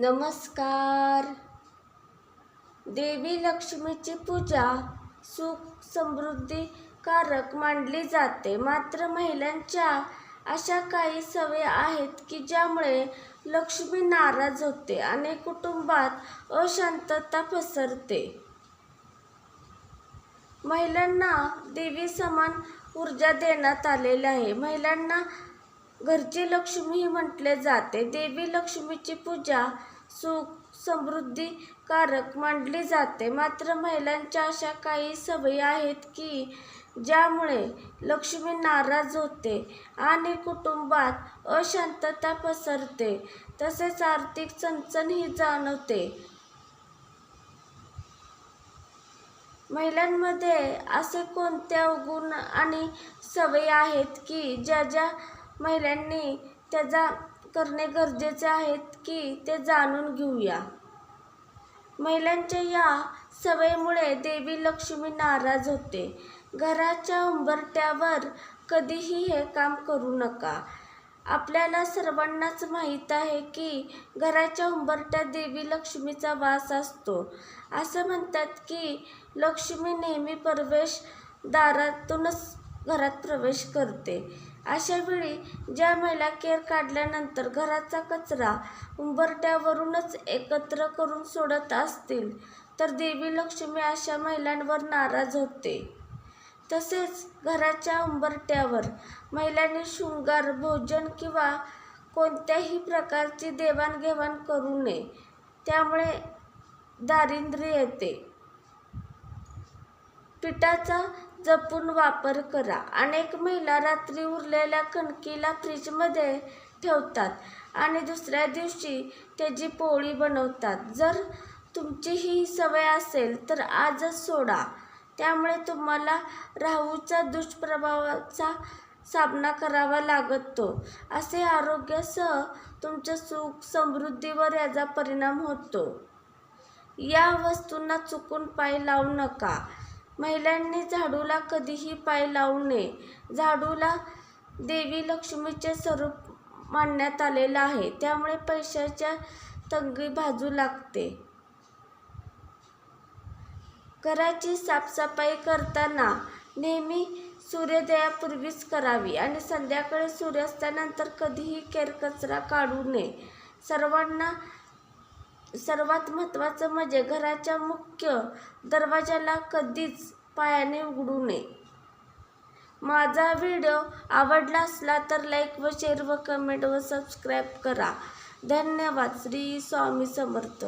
नमस्कार. देवी लक्ष्मीची पूजा सुख समृद्धी कारक मानली जाते. मात्र महिलांच्या अशा काही सवय आहेत की ज्यामुळे लक्ष्मी नाराज होते आणि कुटुंबात अशांतता पसरते. महिलांना देवी समान ऊर्जा देण्यात आलेली आहे. महिलांना घरची लक्ष्मी म्हटले जाते. देवी लक्ष्मीची पूजा सुख समृद्धी कारक मांडली जाते. मात्र महिलांच्या अशा काही सवयी आहेत की ज्यामुळे लक्ष्मी नाराज होते आणि कुटुंबात अशांतता पसरते. तसेच आर्थिक चणचणही जाणवते. महिलांमध्ये असे कोणते अवगुण आणि सवयी आहेत की ज्या ज्या महिलांनी त्याचा करणे गरजेचे आहेत की ते जाणून घेऊया. महिलांच्या या सवयीमुळे देवी लक्ष्मी नाराज होते. घराच्या उंबरट्यावर कधीही हे काम करू नका. आपल्याला सर्वांनाच माहीत आहे की घराच्या उंबरट्यात देवी लक्ष्मीचा वास असतो. असं म्हणतात की लक्ष्मी नेहमी प्रवेश दारातूनच घरात प्रवेश करते. अशा वेळी ज्या महिला केर काढल्यानंतर घराचा कचरा उंबरट्यावरूनच एकत्र करून सोडत असतील तर देवी लक्ष्मी अशा महिलांवर नाराज होते. तसेच घराच्या उंबरट्यावर महिलांनी शृंगार भोजन किंवा कोणत्याही प्रकारची देवाणघेवाण करू नये त्यामुळे दारिद्र्य येते. पिठाचा जपून वापर करा. अनेक महिला रात्री उरलेल्या कणकीला फ्रीजमध्ये ठेवतात आणि दुसऱ्या दिवशी त्याची पोळी बनवतात. जर तुमची ही सवय असेल तर आजच सोडा. त्यामुळे तुम्हाला राहूच्या दुष्प्रभावाचा सामना करावा लागतो. असे आरोग्यासह तुमच्या सुख समृद्धीवर याचा परिणाम होतो. या वस्तूंना चुकून पाय लावू नका. महिलांनी झाडूला कधीही पाय लावू नये. झाडूला देवी लक्ष्मीचे स्वरूप मानण्यात आलेलं आहे. त्यामुळे पैशाच्या तंगी भाजू लागते. घराची साफसफाई करताना नेहमी सूर्योदयापूर्वीच करावी आणि संध्याकाळी सूर्यास्तानंतर कधीही केरकचरा काढू नये. सर्वांना सर्वात महत्त्वाचं म्हणजे घराच्या मुख्य दरवाजाला कधीच पायाने उघडू नये. माझा व्हिडिओ आवडला असला तर लाईक व शेअर व कमेंट व सबस्क्राईब करा. धन्यवाद. श्री स्वामी समर्थ.